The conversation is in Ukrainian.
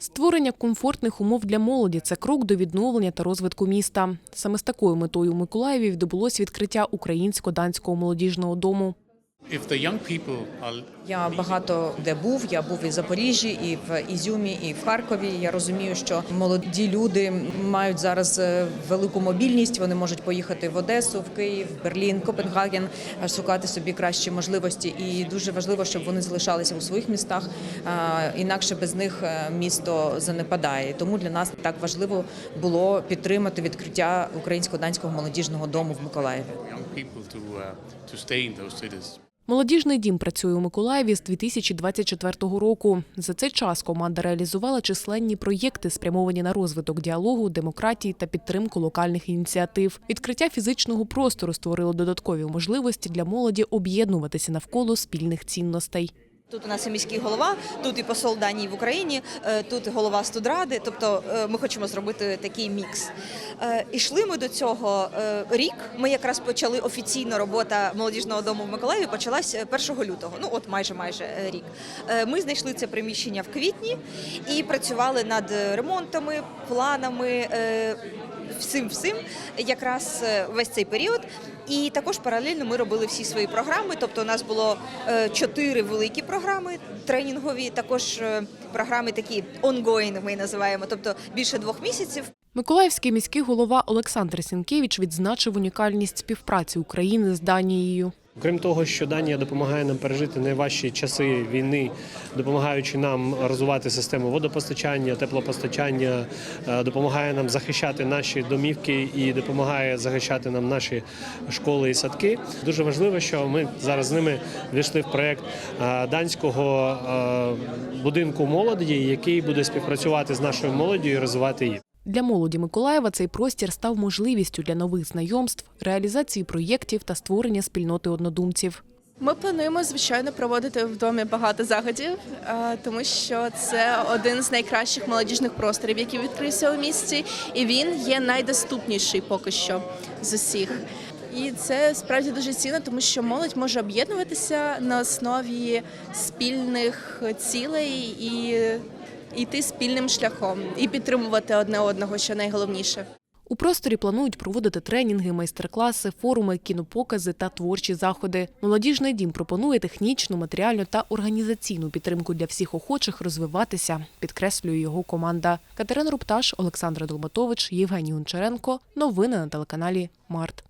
Створення комфортних умов для молоді це крок до відновлення та розвитку міста. Саме з такою метою у Миколаєві відбулось відкриття українсько-данського молодіжного дому. Я багато де був. Я був і в Запоріжжі, і в Ізюмі, і в Харкові. Я розумію, що молоді люди мають зараз е, велику мобільність. Вони можуть поїхати в Одесу, в Київ, Берлін, Копенгаген, е, шукати собі кращі можливості. І дуже важливо, щоб вони залишалися у своїх містах. Інакше без них е, місто занепадає. Тому для нас так важливо було підтримати відкриття українсько-данського молодіжного дому в Миколаєві. Молодіжний дім працює у Миколаєві з 2024 року. За цей час команда реалізувала численні проєкти, спрямовані на розвиток діалогу, демократії та підтримку локальних ініціатив. Відкриття фізичного простору створило додаткові можливості для молоді об'єднуватися навколо спільних цінностей. Тут у нас і міський голова, тут і посол Данії в Україні, е, тут і голова студради. Тобто е, ми хочемо зробити такий мікс. Е, Ішли ми до цього рік. Ми якраз почали офіційно робота молодіжного дому в Миколаєві. Почалась е, 1 лютого. Ну от майже майже рік. Ми знайшли це приміщення в квітні і працювали над ремонтами, планами. Всім всім якраз е, весь цей період, і також паралельно ми робили всі свої програми. Тобто, у нас було е, чотири великі програми тренінгові, також е, програми такі ongoing, ми називаємо, тобто більше двох місяців. Миколаївський міський голова Олександр Сінкевич відзначив унікальність співпраці України з Данією. Крім того, що Данія допомагає нам пережити найважчі часи війни, допомагаючи нам розвивати систему водопостачання, теплопостачання, е, допомагає нам захищати наші домівки і допомагає захищати нам наші школи і садки. Дуже важливо, що ми зараз з ними війшли в проект е, данського е, будинку молоді, який буде співпрацювати з нашою молоддю і розвивати її. Для молоді Миколаєва цей простір став можливістю для нових знайомств, реалізації проєктів та створення спільноти однодумців. Ми плануємо звичайно проводити в домі багато заходів, е, тому що це один з найкращих молодіжних просторів, який відкрився у місті, і він є найдоступніший поки що з усіх. І це справді дуже цінно, тому що молодь може об'єднуватися на основі спільних цілей і йти спільним шляхом і підтримувати одне одного, що найголовніше. У просторі планують проводити тренінги, майстер-класи, форуми, кінопокази та творчі заходи. Молодіжний дім пропонує технічну, матеріальну та організаційну підтримку для всіх охочих розвиватися, підкреслює його команда. Катерина Рупташ, Олександра Долматович, Євгеній Гончаренко. Новини на телеканалі Март.